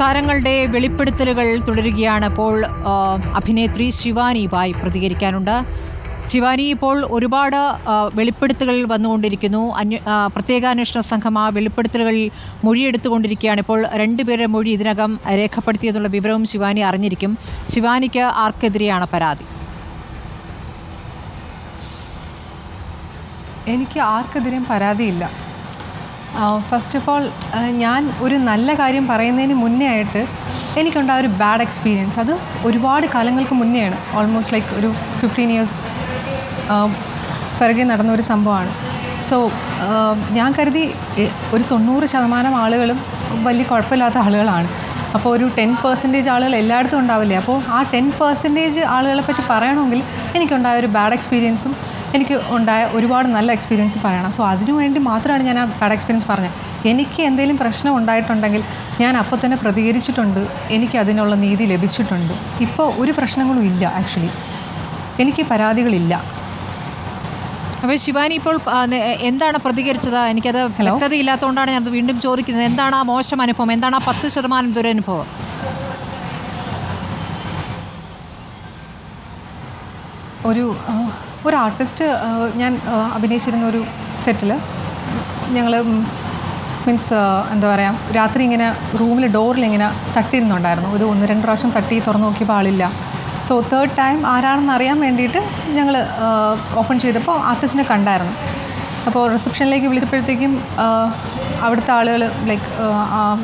താരങ്ങളുടെ വെളിപ്പെടുത്തലുകൾ തുടരുകയാണ് ഇപ്പോൾ അഭിനേത്രി ശിവാനി ബായ് പ്രതികരിക്കാനുണ്ട്. ശിവാനി ഇപ്പോൾ ഒരുപാട് വെളിപ്പെടുത്തലുകൾ വന്നുകൊണ്ടിരിക്കുന്നു. അന്വ പ്രത്യേകാന്വേഷണ സംഘം ആ വെളിപ്പെടുത്തലുകൾ മൊഴിയെടുത്തുകൊണ്ടിരിക്കുകയാണ്. ഇപ്പോൾ രണ്ടുപേരുടെ മൊഴി ഇതിനകം രേഖപ്പെടുത്തിയെന്നുള്ള വിവരവും ശിവാനി അറിഞ്ഞിരിക്കും. ശിവാനിക്ക് ആർക്കെതിരെയാണ് പരാതി? എനിക്ക് ആർക്കെതിരെയും പരാതിയില്ല. ഫസ്റ്റ് ഓഫ് ഓൾ ഞാൻ ഒരു നല്ല കാര്യം പറയുന്നതിന് മുന്നേ ആയിട്ട് എനിക്കുണ്ടായ ഒരു ബാഡ് എക്സ്പീരിയൻസ് അത് ഒരുപാട് കാലങ്ങൾക്ക് മുന്നെയാണ്. ഓൾമോസ്റ്റ് ലൈക്ക് ഒരു ഫിഫ്റ്റീൻ ഇയേഴ്സ് പിറകെ നടന്ന ഒരു സംഭവമാണ്. സോ ഞാൻ കരുതി ഒരു തൊണ്ണൂറ് ശതമാനം ആളുകളും വലിയ കുഴപ്പമില്ലാത്ത ആളുകളാണ്. അപ്പോൾ ഒരു ടെൻ പെർസെന്റേജ് ആളുകൾ എല്ലായിടത്തും ഉണ്ടാവില്ലേ? അപ്പോൾ ആ ടെൻ പെർസെന്റേജ് ആളുകളെ പറ്റി പറയണമെങ്കിൽ എനിക്കുണ്ടായ ഒരു ബാഡ് എക്സ്പീരിയൻസും എനിക്ക് ഉണ്ടായ ഒരുപാട് നല്ല എക്സ്പീരിയൻസ് പറയണം. സോ അതിനുവേണ്ടി മാത്രമാണ് ഞാൻ ആ ബാഡ് എക്സ്പീരിയൻസ് പറഞ്ഞത്. എനിക്ക് എന്തെങ്കിലും പ്രശ്നം ഉണ്ടായിട്ടുണ്ടെങ്കിൽ ഞാൻ അപ്പോൾ തന്നെ പ്രതികരിച്ചിട്ടുണ്ട്. എനിക്ക് അതിനുള്ള നീതി ലഭിച്ചിട്ടുണ്ട്. ഇപ്പോൾ ഒരു പ്രശ്നങ്ങളും ഇല്ല ആക്ച്വലി എനിക്ക് പരാതികളില്ല. അപ്പോൾ ശിവാനി ഇപ്പോൾ എന്താണ് പ്രതികരിച്ചത്? എനിക്കത് വ്യക്തതയില്ലാത്തതുകൊണ്ടാണ് ഞാനത് വീണ്ടും ചോദിക്കുന്നത്. എന്താണ് ആ മോശം അനുഭവം? എന്താണ് ആ പത്ത് ശതമാനം ദുരനുഭവം? ഒരു ഒരു ആർട്ടിസ്റ്റ് ഞാൻ അഭിനയിച്ചിരുന്ന ഒരു സെറ്റിൽ ഞങ്ങൾ മീൻസ് എന്താ പറയുക രാത്രി ഇങ്ങനെ റൂമിൽ ഡോറിൽ ഇങ്ങനെ തട്ടിയിരുന്നുണ്ടായിരുന്നു. ഒരു ഒന്ന് രണ്ട് പ്രാവശ്യം തട്ടി തുറന്നു നോക്കിയപ്പോൾ ആളില്ല. സോ തേർഡ് ടൈം ആരാണെന്ന് അറിയാൻ വേണ്ടിയിട്ട് ഞങ്ങൾ ഓപ്പൺ ചെയ്തപ്പോൾ ആർട്ടിസ്റ്റിനെ കണ്ടായിരുന്നു. അപ്പോൾ റിസപ്ഷനിലേക്ക് വിളിച്ചപ്പോഴത്തേക്കും അവിടുത്തെ ആളുകൾ ലൈക്ക്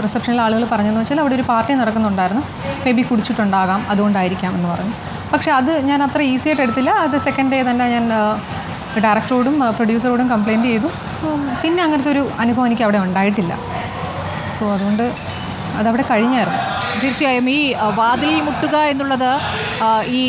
റിസപ്ഷനിലെ ആളുകൾ പറഞ്ഞതെന്ന് വെച്ചാൽ അവിടെ ഒരു പാർട്ടി നടക്കുന്നുണ്ടായിരുന്നു. മേ ബി കുടിച്ചിട്ടുണ്ടാകാം അതുകൊണ്ടായിരിക്കാം എന്ന് പറഞ്ഞു. പക്ഷേ അത് ഞാൻ അത്ര ഈസി ആയിട്ട് എടുത്തില്ല. അത് സെക്കൻഡ് ഡേ തന്നെ ഞാൻ ഡയറക്ടറോടും പ്രൊഡ്യൂസറോടും കംപ്ലയിന്റ് ചെയ്തു. പിന്നെ അങ്ങനത്തെ ഒരു അനുഭവം എനിക്ക് അവിടെ ഉണ്ടായിട്ടില്ല. സോ അതുകൊണ്ട് അതവിടെ കഴിഞ്ഞായിരുന്നു. തീർച്ചയായും ഈ വാതിൽ മുട്ടുക എന്നുള്ളത് ഈ.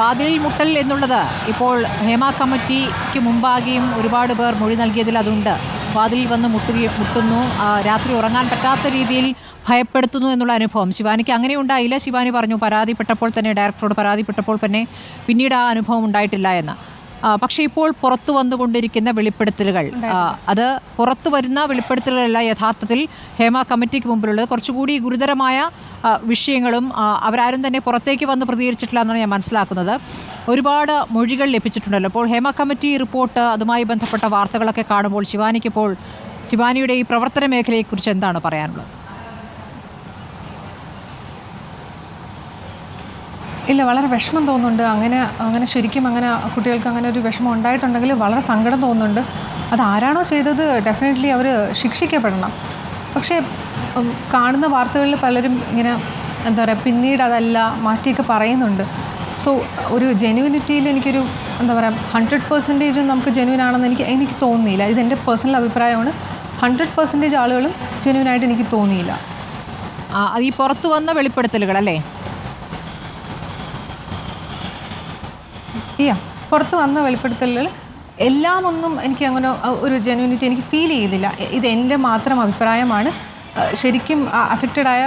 വാതിൽ മുട്ടൽ എന്നുള്ളത് ഇപ്പോൾ ഹേമ കമ്മിറ്റിക്ക് മുമ്പാകെയും ഒരുപാട് പേർ മൊഴി നൽകിയതിൽ അതുണ്ട്. വാതിലിൽ വന്ന് മുട്ടുക മുട്ടുന്നു. രാത്രി ഉറങ്ങാൻ പറ്റാത്ത രീതിയിൽ ഭയപ്പെടുത്തുന്നു എന്നുള്ള അനുഭവം. ശിവാനിക്ക് അങ്ങനെ ഉണ്ടായില്ല. ശിവാനി പറഞ്ഞു പരാതിപ്പെട്ടപ്പോൾ തന്നെ ഡയറക്ടറോട് പരാതിപ്പെട്ടപ്പോൾ തന്നെ പിന്നീട് ആ അനുഭവം ഉണ്ടായിട്ടില്ല എന്ന്. പക്ഷേ ഇപ്പോൾ പുറത്തു വന്നുകൊണ്ടിരിക്കുന്ന വെളിപ്പെടുത്തലുകൾ അത് പുറത്തു വരുന്ന വെളിപ്പെടുത്തലുകളല്ല യഥാർത്ഥത്തിൽ ഹേമ കമ്മിറ്റിക്ക് മുമ്പിലുള്ളത്. കുറച്ചുകൂടി ഗുരുതരമായ വിഷയങ്ങളും അവരാരും തന്നെ പുറത്തേക്ക് വന്ന് പ്രതികരിച്ചിട്ടില്ല എന്നാണ് ഞാൻ മനസ്സിലാക്കുന്നത്. ഒരുപാട് മൊഴികൾ ലഭിച്ചിട്ടുണ്ടല്ലോ. അപ്പോൾ ഹേമ കമ്മിറ്റി റിപ്പോർട്ട് അതുമായി ബന്ധപ്പെട്ട വാർത്തകളൊക്കെ കാണുമ്പോൾ ശിവാനിക്കിപ്പോൾ ശിവാനിയുടെ ഈ പ്രവർത്തന മേഖലയെക്കുറിച്ച് എന്താണ് പറയാനുള്ളത്? ഇല്ല വളരെ വിഷമം തോന്നുന്നുണ്ട്. അങ്ങനെ അങ്ങനെ ശരിക്കും അങ്ങനെ കുട്ടികൾക്ക് അങ്ങനെ ഒരു വിഷമം ഉണ്ടായിട്ടുണ്ടെങ്കിൽ വളരെ സങ്കടം തോന്നുന്നുണ്ട്. അത് ആരാണോ ചെയ്തത് ഡെഫിനറ്റ്ലി അവർ ശിക്ഷിക്കപ്പെടണം. പക്ഷേ കാണുന്ന വാർത്തകളിൽ പലരും ഇങ്ങനെ എന്താ പറയുക പിന്നീട് അതല്ല മാറ്റിയൊക്കെ പറയുന്നുണ്ട്. സോ ഒരു ജെനുവിനിറ്റിയിൽ എനിക്കൊരു എന്താ പറയുക ഹൺഡ്രഡ് പെർസെന്റേജും നമുക്ക് ജെനുവിൻ ആണെന്ന് എനിക്ക് എനിക്ക് തോന്നിയില്ല ഇതെന്റെ പേഴ്സണൽ അഭിപ്രായമാണ്. ഹൺഡ്രഡ് പെർസെന്റേജ് ആളുകളും ജെനുവിനായിട്ട് എനിക്ക് തോന്നിയില്ല. അത് ഈ പുറത്തു വന്ന വെളിപ്പെടുത്തലുകൾ അല്ലേ? ഇല്ല പുറത്ത് വന്ന വെളിപ്പെടുത്തലുകൾ എല്ലാം ഒന്നും എനിക്ക് അങ്ങനെ ഒരു ജെനുവിനിറ്റി എനിക്ക് ഫീൽ ചെയ്തില്ല. ഇത് എന്റെ മാത്രം അഭിപ്രായമാണ്. ശരിക്കും അഫക്റ്റഡായ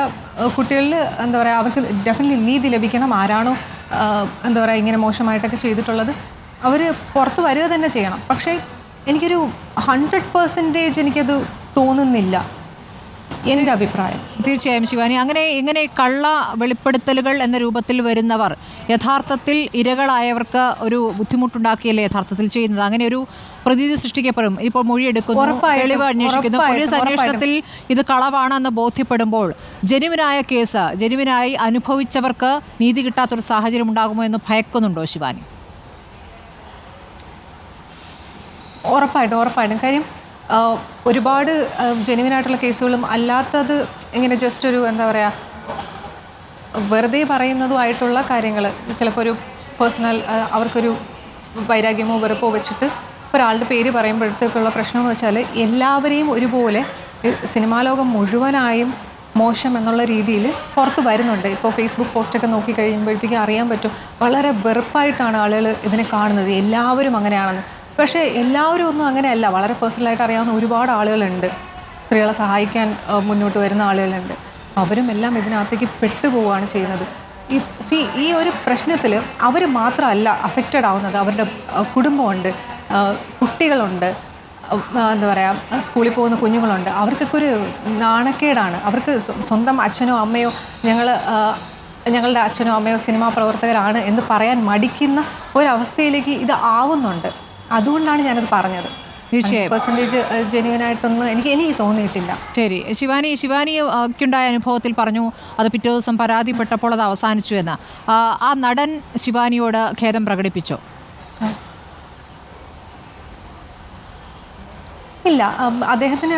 കുട്ടികളിൽ എന്താ പറയുക അവർക്ക് ഡെഫിനറ്റ്ലി നീതി ലഭിക്കണം. ആരാണോ എന്താ പറയുക ഇങ്ങനെ മോശമായിട്ടൊക്കെ ചെയ്തിട്ടുള്ളത് അവർ പുറത്ത് വരിക തന്നെ ചെയ്യണം. പക്ഷേ എനിക്കൊരു ഹൺഡ്രഡ് പെർസെന്റേജ് എനിക്കത് തോന്നുന്നില്ല. എന്റെ അഭിപ്രായം. തീർച്ചയായും ശിവാനി. അങ്ങനെ ഇങ്ങനെ കള്ള വെളിപ്പെടുത്തലുകൾ എന്ന രൂപത്തിൽ വരുന്നവർ യഥാർത്ഥത്തിൽ ഇരകളായവർക്ക് ഒരു ബുദ്ധിമുട്ടുണ്ടാക്കിയല്ലേ യഥാർത്ഥത്തിൽ ചെയ്യുന്നത്? അങ്ങനെ ഒരു പ്രതീതി സൃഷ്ടിക്കപ്പെടും. ഇപ്പോൾ മൊഴിയെടുക്കുന്നു തെളിവ് അന്വേഷിക്കുന്നു. പോലീസ് സന്വേഷണത്തിൽ അന്വേഷണത്തിൽ ഇത് കളവാണെന്ന് ബോധ്യപ്പെടുമ്പോൾ ജനുവിനായ കേസ് ജനുവിനായി അനുഭവിച്ചവർക്ക് നീതി കിട്ടാത്തൊരു സാഹചര്യം ഉണ്ടാകുമോ എന്ന് ഭയക്കുന്നുണ്ടോ ശിവാനി? ഉറപ്പായിട്ടും ഉറപ്പായിട്ടും. കാര്യം ഒരുപാട് ജെനുവിനായിട്ടുള്ള കേസുകളും അല്ലാത്തത് ഇങ്ങനെ ജസ്റ്റ് ഒരു എന്താ പറയുക വെറുതെ പറയുന്നതുമായിട്ടുള്ള കാര്യങ്ങൾ ചിലപ്പോൾ ഒരു പേഴ്സണൽ അവർക്കൊരു വൈരാഗ്യമോ വെറുപ്പോ വെച്ചിട്ട് ഒരാളുടെ പേര് പറയുമ്പോഴത്തേക്കുള്ള പ്രശ്നം എന്ന് വെച്ചാൽ എല്ലാവരെയും ഒരുപോലെ സിനിമാ ലോകം മുഴുവനായും മോശം എന്നുള്ള രീതിയിൽ പുറത്ത് വരുന്നുണ്ട്. ഇപ്പോൾ ഫേസ്ബുക്ക് പോസ്റ്റൊക്കെ നോക്കി കഴിയുമ്പോഴത്തേക്കും അറിയാൻ പറ്റും. വളരെ വെറുപ്പായിട്ടാണ് ആളുകൾ ഇതിനെ കാണുന്നത്. എല്ലാവരും അങ്ങനെയാണെന്ന്. പക്ഷേ എല്ലാവരും ഒന്നും അങ്ങനെയല്ല. വളരെ പേഴ്സണലായിട്ട് അറിയാവുന്ന ഒരുപാട് ആളുകളുണ്ട്. സ്ത്രീകളെ സഹായിക്കാൻ മുന്നോട്ട് വരുന്ന ആളുകളുണ്ട്. അവരും എല്ലാം ഇതിനകത്തേക്ക് പെട്ടുപോവുകയാണ് ചെയ്യുന്നത്. ഈ സി ഈ ഒരു പ്രശ്നത്തിൽ അവർ മാത്രമല്ല അഫക്റ്റഡ് ആവുന്നത്. അവരുടെ കുടുംബമുണ്ട് കുട്ടികളുണ്ട് എന്താ പറയുക സ്കൂളിൽ പോകുന്ന കുഞ്ഞുങ്ങളുണ്ട്. അവർക്കൊക്കെ ഒരു നാണക്കേടാണ്. അവർക്ക് സ്വന്തം അച്ഛനോ അമ്മയോ ഞങ്ങൾ ഞങ്ങളുടെ അച്ഛനോ അമ്മയോ സിനിമാ പ്രവർത്തകരാണ് എന്ന് പറയാൻ മടിക്കുന്ന ഒരവസ്ഥയിലേക്ക് ഇത് ആവുന്നുണ്ട്. അതുകൊണ്ടാണ് ഞാനത് പറഞ്ഞത്. തീർച്ചയായും. പെർസെന്റേജ് ജെന്യൂൻ ആയിട്ടൊന്നും എനിക്ക് എനിക്ക് തോന്നിയിട്ടില്ല. ശരി. ശിവാനി ശിവാനിക്കുണ്ടായ അനുഭവത്തിൽ പറഞ്ഞു അത് പിറ്റേ ദിവസം പരാതിപ്പെട്ടപ്പോൾ അത് അവസാനിച്ചു എന്ന്. ആ, നടൻ ശിവാനിയോട് ഖേദം പ്രകടിപ്പിച്ചോ? ഇല്ല. അദ്ദേഹത്തിന്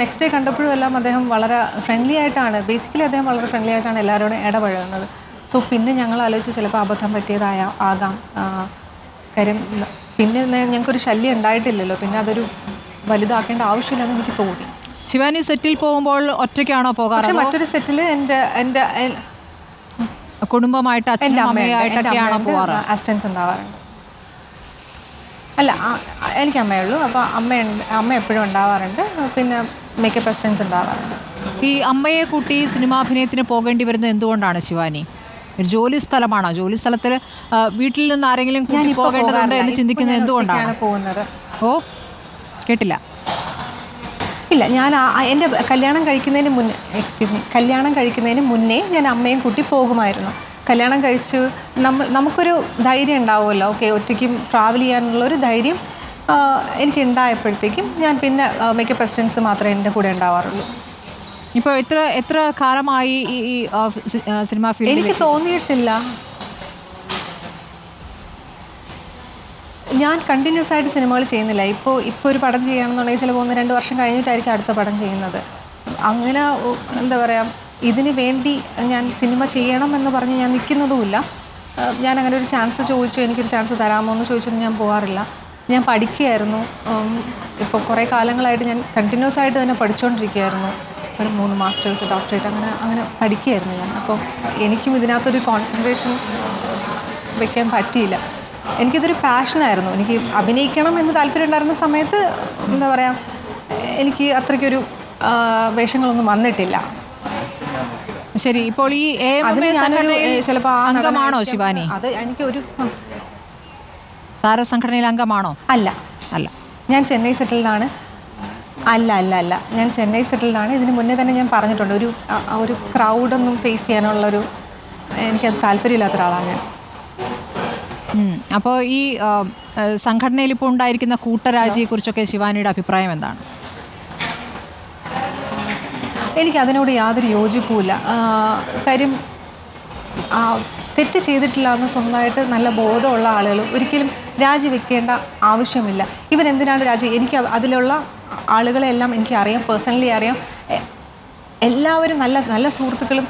നെക്സ്റ്റ് ഡേ കണ്ടപ്പോഴും എല്ലാം അദ്ദേഹം വളരെ ഫ്രണ്ട്ലി ആയിട്ടാണ് ബേസിക്കലി അദ്ദേഹം വളരെ ഫ്രണ്ട്ലി ആയിട്ടാണ് എല്ലാവരോടും ഇടപഴകുന്നത്. സോ പിന്നെ ഞങ്ങൾ ആലോചിച്ച് ചിലപ്പോൾ അബദ്ധം പറ്റിയതായ ആകാം. കാര്യം പിന്നെ ഞങ്ങൾക്കൊരു ശല്യം ഉണ്ടായിട്ടില്ലല്ലോ. പിന്നെ അതൊരു വലുതാക്കേണ്ട ആവശ്യമില്ലെന്ന് എനിക്ക് തോന്നി. ശിവാനി സെറ്റിൽ പോകുമ്പോൾ ഒറ്റയ്ക്കാണോ പോകാറ്? മറ്റൊരു സെറ്റിൽ എന്റെ എന്റെ കുടുംബമായിട്ട് എന്റെ അമ്മയായിട്ടൊക്കെയാണോ പോകാറ്? അസിസ്റ്റൻസ് ഉണ്ടാവാറുണ്ട്. അല്ല എനിക്ക് അമ്മയുള്ളൂ അപ്പോൾ അമ്മ അമ്മ എപ്പോഴും ഉണ്ടാവാറുണ്ട്. പിന്നെ മേക്കപ്പ് അസിസ്റ്റൻസ് ഉണ്ടാവാറുണ്ട്. ഈ അമ്മയെ കൂട്ടി സിനിമാഭിനയത്തിന് പോകേണ്ടി വരുന്നത് എന്തുകൊണ്ടാണ് ശിവാനി? ഒരു ജോലി സ്ഥലമാണോ? ജോലി സ്ഥലത്തിൽ വീട്ടിൽ നിന്ന് ആരെങ്കിലും കൂട്ടി പോകേണ്ടതുണ്ട് എന്ന് ചിന്തിക്കുന്നത് എന്തുകൊണ്ടാണ്? പോകുന്നത്. ഓ കേട്ടില്ല. ഇല്ല ഞാൻ എന്റെ കല്യാണം കഴിക്കുന്നതിന് മുന്നേ എക്സ്ക്യൂസ് മീ കല്യാണം കഴിക്കുന്നതിന് മുന്നേ ഞാൻ അമ്മയും കുട്ടി പോകുമായിരുന്നു. കല്യാണം കഴിച്ചു നമ്മൾ നമുക്കൊരു ധൈര്യം ഉണ്ടാവുമല്ലോ. ഓക്കെ ഒറ്റയ്ക്ക് ട്രാവൽ ചെയ്യാനുള്ള ഒരു ധൈര്യം എനിക്ക് ഉണ്ടായപ്പോഴത്തേക്കും ഞാൻ പിന്നെ മേക്കപ്പ് അസിസ്റ്റൻസ് മാത്രമേ എന്റെ കൂടെ ഉണ്ടാവാറുള്ളൂ. ഇപ്പോൾ എത്ര എത്ര കാലമായി ഈ സിനിമാ ഫീൽഡിൽ എനിക്ക് തോന്നിയിട്ടില്ല. ഞാൻ കണ്ടിന്യൂസ് ആയിട്ട് സിനിമകൾ ചെയ്യുന്നില്ല. ഇപ്പോൾ ഇപ്പോൾ ഒരു പടം ചെയ്യണമെന്നുണ്ടെങ്കിൽ ചിലപ്പോൾ ഒന്ന് രണ്ട് വർഷം കഴിഞ്ഞിട്ടായിരിക്കും അടുത്ത പടം ചെയ്യുന്നത്. അങ്ങനെ എന്താ പറയുക ഇതിന് വേണ്ടി ഞാൻ സിനിമ ചെയ്യണം എന്ന് പറഞ്ഞ് ഞാൻ നിൽക്കുന്നതുമില്ല. ഞാൻ അങ്ങനെ ഒരു ചാൻസ് ചോദിച്ചു എനിക്കൊരു ചാൻസ് തരാമോ എന്ന് ചോദിച്ചിട്ട് ഞാൻ പോകാറില്ല ഞാൻ പഠിക്കുകയായിരുന്നു. ഇപ്പോൾ കുറേ കാലങ്ങളായിട്ട് ഞാൻ കണ്ടിന്യൂസ് ആയിട്ട് തന്നെ പഠിച്ചുകൊണ്ടിരിക്കുകയായിരുന്നു ഒരു മൂന്ന് മാസ്റ്റേഴ്സ് ഡോക്ടറേറ്റ് അങ്ങനെ അങ്ങനെ പഠിക്കുകയായിരുന്നു ഞാൻ. അപ്പോൾ എനിക്കും ഇതിനകത്തൊരു കോൺസെൻട്രേഷൻ വെക്കാൻ പറ്റിയില്ല. എനിക്കിതൊരു പാഷനായിരുന്നു എനിക്ക് അഭിനയിക്കണം എന്ന് താല്പര്യം ഉണ്ടായിരുന്ന സമയത്ത് എന്താ പറയുക എനിക്ക് അത്രയ്ക്കൊരു വേഷങ്ങളൊന്നും വന്നിട്ടില്ല. ശരി ഇപ്പോൾ ഈ ചിലപ്പോൾ അംഗമാണോ ശിവാനി? അത് എനിക്ക് ഒരു താരസംഘടനയിൽ അംഗമാണോ? അല്ല. അല്ല. ഞാൻ ചെന്നൈ സെറ്റിൽഡാണ് അല്ല അല്ല അല്ല. ഞാൻ ചെന്നൈ സെറ്റിലാണ്. ഇതിന് മുന്നേ തന്നെ ഞാൻ പറഞ്ഞിട്ടുണ്ട്. ഒരു ഒരു ക്രൗഡൊന്നും ഫേസ് ചെയ്യാനുള്ളൊരു എനിക്കത് താല്പര്യമില്ലാത്ത ഒരാളാണ് ഞാൻ. അപ്പോൾ ഈ സംഘടനയിൽ ഇപ്പോൾ ഉണ്ടായിരിക്കുന്ന കൂട്ടരാജിയെക്കുറിച്ചൊക്കെ ശിവാനിയുടെ അഭിപ്രായം എന്താണ്? എനിക്ക് അതിനോട് യാതൊരു യോജിപ്പുമില്ല. കാര്യം തെറ്റ് ചെയ്തിട്ടില്ല എന്ന് സ്വന്തമായിട്ട് നല്ല ബോധമുള്ള ആളുകൾ ഒരിക്കലും രാജിവെക്കേണ്ട ആവശ്യമില്ല. ഇവൻ എന്തിനാണ് രാജി? എനിക്ക് അതിലുള്ള ആളുകളെല്ലാം എനിക്കറിയാം പേഴ്സണലി അറിയാം. എല്ലാവരും നല്ല നല്ല സുഹൃത്തുക്കളും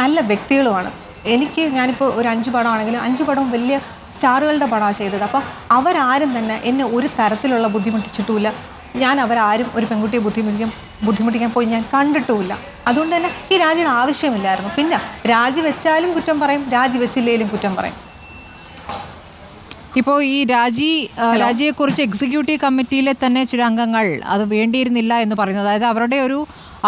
നല്ല വ്യക്തികളുമാണ്. എനിക്ക് ഞാനിപ്പോൾ ഒരു അഞ്ച് പടമാണെങ്കിലും അഞ്ച് പടവും വലിയ സ്റ്റാറുകളുടെ പടമാണ് ചെയ്തത്. അപ്പോൾ അവരാരും തന്നെ എന്നെ ഒരു തരത്തിലുള്ള ബുദ്ധിമുട്ടിച്ചിട്ടുമില്ല. ഞാൻ അവരാരും ഒരു പെൺകുട്ടിയെ ബുദ്ധിമുട്ടിക്കാൻ ബുദ്ധിമുട്ടിക്കാൻ പോയി ഞാൻ കണ്ടിട്ടുമില്ല. അതുകൊണ്ട് തന്നെ ഈ രാജിയുടെ ആവശ്യമില്ലായിരുന്നു. പിന്നെ രാജി വെച്ചാലും കുറ്റം പറയും രാജി വെച്ചില്ലേലും കുറ്റം പറയും. ഇപ്പോൾ ഈ രാജി രാജിയെക്കുറിച്ച് എക്സിക്യൂട്ടീവ് കമ്മിറ്റിയിലെ തന്നെ ചില അംഗങ്ങൾ അത് വേണ്ടിയിരുന്നില്ല എന്ന് പറയുന്നത്. അതായത് അവരുടെ ഒരു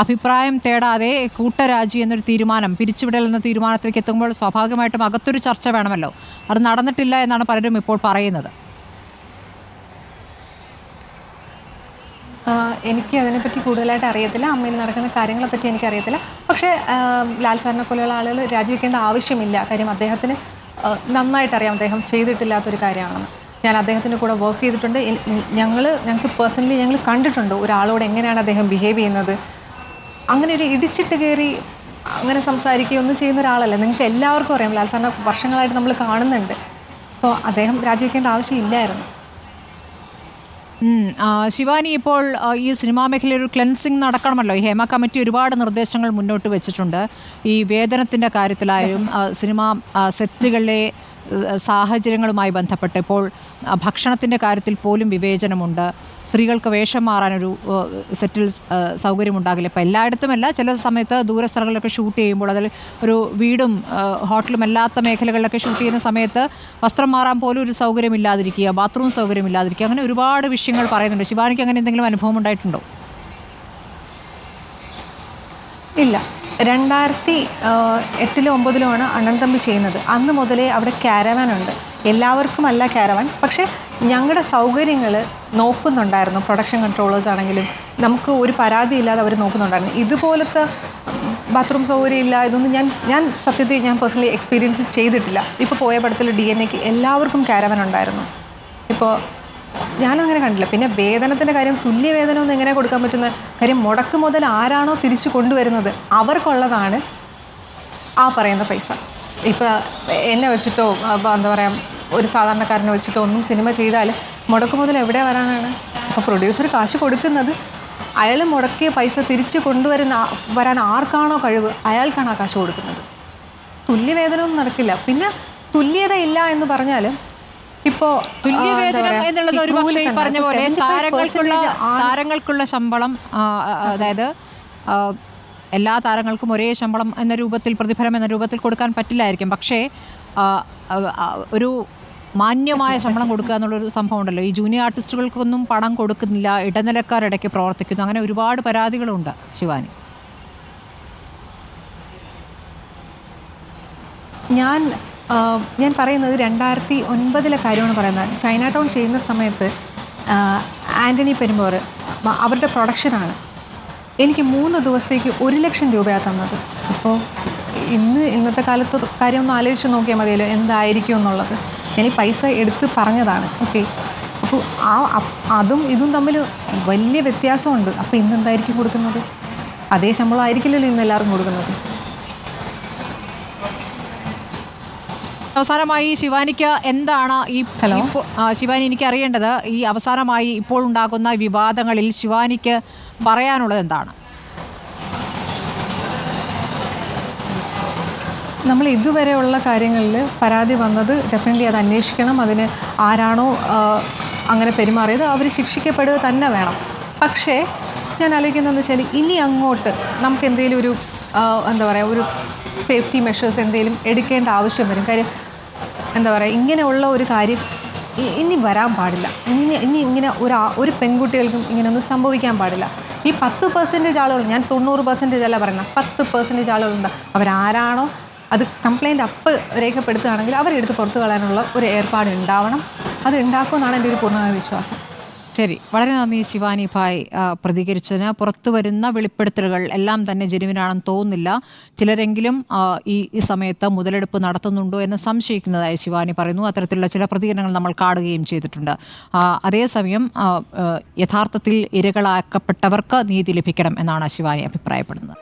അഭിപ്രായം തേടാതെ കൂട്ടരാജി എന്നൊരു തീരുമാനം പിരിച്ചുവിടൽ എന്ന തീരുമാനത്തിലേക്ക് എത്തുമ്പോൾ സ്വാഭാവികമായിട്ടും അകത്തൊരു ചർച്ച വേണമല്ലോ. അത് നടന്നിട്ടില്ല എന്നാണ് പലരും ഇപ്പോൾ പറയുന്നത്. എനിക്ക് അതിനെപ്പറ്റി കൂടുതലായിട്ട് അറിയത്തില്ല. അമ്മയിൽ നടക്കുന്ന കാര്യങ്ങളെപ്പറ്റി എനിക്കറിയത്തില്ല. പക്ഷേ ലാൽ സാറിനെ പോലെയുള്ള ആളുകൾ രാജിവെക്കേണ്ട ആവശ്യമില്ല. കാര്യം അദ്ദേഹത്തിന് നന്നായിട്ട് അറിയാം അദ്ദേഹം ചെയ്തിട്ടില്ലാത്തൊരു കാര്യമാണെന്ന്. ഞാൻ അദ്ദേഹത്തിന്റെ കൂടെ വർക്ക് ചെയ്തിട്ടുണ്ട്. ഞങ്ങൾ ഞങ്ങൾക്ക് പേഴ്സണലി ഞങ്ങൾ കണ്ടിട്ടുണ്ട് ഒരാളോട് എങ്ങനെയാണ് അദ്ദേഹം ബിഹേവ് ചെയ്യുന്നത്. അങ്ങനെ ഒരു ഇടിച്ചിട്ട് കയറി അങ്ങനെ സംസാരിക്കുകയൊന്നും ചെയ്യുന്ന ഒരാളല്ല. നിങ്ങൾക്ക് എല്ലാവർക്കും അറിയാം. ലാൽ സാറിനെ വർഷങ്ങളായിട്ട് നമ്മൾ കാണുന്നുണ്ട്. അപ്പോൾ അദ്ദേഹം രാജിവെക്കേണ്ട ആവശ്യമില്ലായിരുന്നു ശിവാനി ഇപ്പോൾ ഈ സിനിമാ മേഖലയിൽ ഒരു ക്ലെൻസിങ് നടക്കണമല്ലോ. ഈ ഹേമ കമ്മിറ്റി ഒരുപാട് നിർദ്ദേശങ്ങൾ മുന്നോട്ട് വെച്ചിട്ടുണ്ട്. ഈ വേതനത്തിന്റെ കാര്യത്തിലായാലും സിനിമാ സെറ്റുകളിലെ സാഹചര്യങ്ങളുമായി ബന്ധപ്പെട്ട് ഇപ്പോൾ ഭക്ഷണത്തിന്റെ കാര്യത്തിൽ പോലും വിവേചനമുണ്ട്. സ്ത്രീകൾക്ക് വേഷം മാറാനൊരു സെറ്റിൽ സൗകര്യം സൗകര്യമുണ്ടാകില്ല. ഇപ്പോൾ എല്ലായിടത്തുമല്ല ചില സമയത്ത് ദൂര സ്ഥലങ്ങളിലൊക്കെ ഷൂട്ട് ചെയ്യുമ്പോൾ അതിൽ ഒരു വീടും ഹോട്ടലും അല്ലാത്ത മേഖലകളിലൊക്കെ ഷൂട്ട് ചെയ്യുന്ന സമയത്ത് വസ്ത്രം മാറാൻ പോലും ഒരു സൗകര്യമില്ലാതിരിക്കുക ബാത്റൂം സൗകര്യമില്ലാതിരിക്കുക അങ്ങനെ ഒരുപാട് വിഷയങ്ങൾ പറയുന്നുണ്ട്. ശിവാനിക്ക് അങ്ങനെ എന്തെങ്കിലും അനുഭവം ഉണ്ടായിട്ടുണ്ടോ? ഇല്ല. രണ്ടായിരത്തി എട്ടിലും ഒമ്പതിലുമാണ് അണ്ണൻ തമ്പി ചെയ്യുന്നത്. അന്ന് മുതലേ അവിടെ കാരവാൻ ഉണ്ട്. എല്ലാവർക്കും അല്ല കാരവാൻ പക്ഷേ ഞങ്ങളുടെ സൗകര്യങ്ങൾ നോക്കുന്നുണ്ടായിരുന്നു. പ്രൊഡക്ഷൻ കൺട്രോളേഴ്സ് ആണെങ്കിലും നമുക്ക് ഒരു പരാതി ഇല്ലാതെ അവർ നോക്കുന്നുണ്ടായിരുന്നു. ഇതുപോലത്തെ ബാത്റൂം സൗകര്യം ഇല്ല ഇതൊന്നും ഞാൻ ഞാൻ സത്യത്തിൽ ഞാൻ പേഴ്സണലി എക്സ്പീരിയൻസ് ചെയ്തിട്ടില്ല. ഇപ്പോൾ പോയ പടത്തിൽ ഡി എൻ എക്ക് എല്ലാവർക്കും കാരവൻ ഉണ്ടായിരുന്നു. ഇപ്പോൾ ഞാനങ്ങനെ കണ്ടില്ല. പിന്നെ വേതനത്തിന്റെ കാര്യം തുല്യ വേതനം ഒന്നും എങ്ങനെ കൊടുക്കാൻ പറ്റുന്ന കാര്യം മുടക്ക് മുതൽ ആരാണോ തിരിച്ചു കൊണ്ടുവരുന്നത് അവർക്കുള്ളതാണ് ആ പറയുന്ന പൈസ. ഇപ്പോൾ എന്നെ വെച്ചിട്ടോ എന്താ പറയുക ഒരു സാധാരണക്കാരനെ വെച്ചിട്ട് ഒന്നും സിനിമ ചെയ്താൽ മുടക്ക് മുതൽ എവിടെ വരാനാണ്? അപ്പോൾ പ്രൊഡ്യൂസർ കാശ് കൊടുക്കുന്നത് അയാൾ മുടക്കിയ പൈസ തിരിച്ച് കൊണ്ടുവരുന്ന വരാൻ ആർക്കാണോ കഴിവ്? അയാൾക്കാണ് ആ കാശ് കൊടുക്കുന്നത്. തുല്യവേതനമൊന്നും നടക്കില്ല. പിന്നെ തുല്യത ഇല്ല എന്ന് പറഞ്ഞാൽ ഇപ്പോൾ തുല്യവേതനം എന്നുള്ളത് ഒരു പക്ഷേ ഈ പറഞ്ഞ പോലെ താരങ്ങൾക്കുള്ള താരങ്ങൾക്കുള്ള ശമ്പളം അതായത് എല്ലാ താരങ്ങൾക്കും ഒരേ ശമ്പളം എന്ന രൂപത്തിൽ പ്രതിഫലം എന്ന രൂപത്തിൽ കൊടുക്കാൻ പറ്റില്ലായിരിക്കും. പക്ഷേ ഒരു മാന്യമായ ശമ്പളം കൊടുക്കുക എന്നുള്ളൊരു സംഭവം ഉണ്ടല്ലോ ഈ ജൂനിയർ ആർട്ടിസ്റ്റുകൾക്കൊന്നും പണം കൊടുക്കുന്നില്ല. ഇടനിലക്കാരിടയ്ക്ക് പ്രവർത്തിക്കുന്നു. അങ്ങനെ ഒരുപാട് പരാതികളുണ്ട് ശിവാനി. ഞാൻ ഞാൻ പറയുന്നത് രണ്ടായിരത്തി ഒൻപതിലെ കാര്യമാണ് പറയുന്നത്. ചൈന ടൗൺ ചെയ്യുന്ന സമയത്ത് ആന്റണി പെരുമ്പോർ അവരുടെ പ്രൊഡക്ഷനാണ്. എനിക്ക് മൂന്ന് ദിവസത്തേക്ക് ഒരു ലക്ഷം രൂപയാണ് തന്നത്. അപ്പോൾ ഇന്ന് ഇന്നത്തെ കാലത്ത് കാര്യം ഒന്ന് ആലോചിച്ച് നോക്കിയാൽ മതിയല്ലോ എന്തായിരിക്കും എന്നുള്ളത്. ഞാൻ ഈ പൈസ എടുത്ത് പറഞ്ഞതാണ് ഓക്കെ അപ്പോൾ ആ അതും ഇതും തമ്മിൽ വലിയ വ്യത്യാസമുണ്ട്. അപ്പോൾ ഇന്ന് എന്തായിരിക്കും കൊടുക്കുന്നത്? അതേ ശമ്പളം ആയിരിക്കില്ലല്ലോ ഇന്ന് എല്ലാവർക്കും കൊടുക്കുന്നത്. അവസാനമായി ശിവാനിക്ക് എന്താണ് ഈ ഹലോ. ശിവാനി എനിക്ക് അറിയേണ്ടത് ഈ അവസാനമായി ഇപ്പോൾ ഉണ്ടാകുന്ന വിവാദങ്ങളിൽ ശിവാനിക്ക് പറയാനുള്ളത് എന്താണ്? നമ്മൾ ഇതുവരെയുള്ള കാര്യങ്ങളിൽ പരാതി വന്നത് ഡെഫിനറ്റ്ലി അത് അന്വേഷിക്കണം അതിന് ആരാണോ അങ്ങനെ പെരുമാറിയത് അവർ ശിക്ഷിക്കപ്പെടുക തന്നെ വേണം. പക്ഷേ ഞാൻ ആലോചിക്കുന്നതെന്ന് വെച്ചാൽ ഇനി അങ്ങോട്ട് നമുക്ക് എന്തെങ്കിലും ഒരു എന്താ പറയുക ഒരു സേഫ്റ്റി മെഷേഴ്സ് എന്തെങ്കിലും എടുക്കേണ്ട ആവശ്യം വരും. കാര്യം എന്താ പറയുക ഇങ്ങനെയുള്ള ഒരു കാര്യം ഇനി വരാൻ പാടില്ല. ഇനി ഇനി ഇങ്ങനെ ഒരു ഒരു പെൺകുട്ടികൾക്കും ഇങ്ങനെയൊന്നും സംഭവിക്കാൻ പാടില്ല. ഈ പത്ത് പെർസെന്റേജ് ആളുകൾ ഞാൻ തൊണ്ണൂറ് പെർസെന്റേജ് അല്ല പറയുന്നത് പത്ത് പെർസെന്റേജ് ആളുകളുണ്ട്. അവരാരാണോ അത് കംപ്ലയിന്റ് അപ്പ് രേഖപ്പെടുത്തുകയാണെങ്കിൽ അവരെടുത്ത് പുറത്തു കളയാനുള്ള ഒരു ഏർപ്പാട് ഉണ്ടാവണം. അത് ഉണ്ടാക്കുമെന്നാണ് എന്റെ ഒരു പൂർണമായ വിശ്വാസം. ശരി. വളരെ നന്ദി ശിവാനി ഭായ് പ്രതികരിച്ചതിന്. പുറത്തു വരുന്ന വെളിപ്പെടുത്തലുകൾ എല്ലാം തന്നെ ജെനുവിനാണെന്ന് തോന്നുന്നില്ല. ചിലരെങ്കിലും ഈ ഈ സമയത്ത് മുതലെടുപ്പ് നടത്തുന്നുണ്ടോ എന്ന് സംശയിക്കുന്നതായി ശിവാനി പറയുന്നു. അത്തരത്തിലുള്ള ചില പ്രതികരണങ്ങൾ നമ്മൾ കാണുകയും ചെയ്തിട്ടുണ്ട്. അതേസമയം യഥാർത്ഥത്തിൽ ഇരകളാക്കപ്പെട്ടവർക്ക് നീതി ലഭിക്കണം എന്നാണ് ശിവാനി അഭിപ്രായപ്പെടുന്നത്.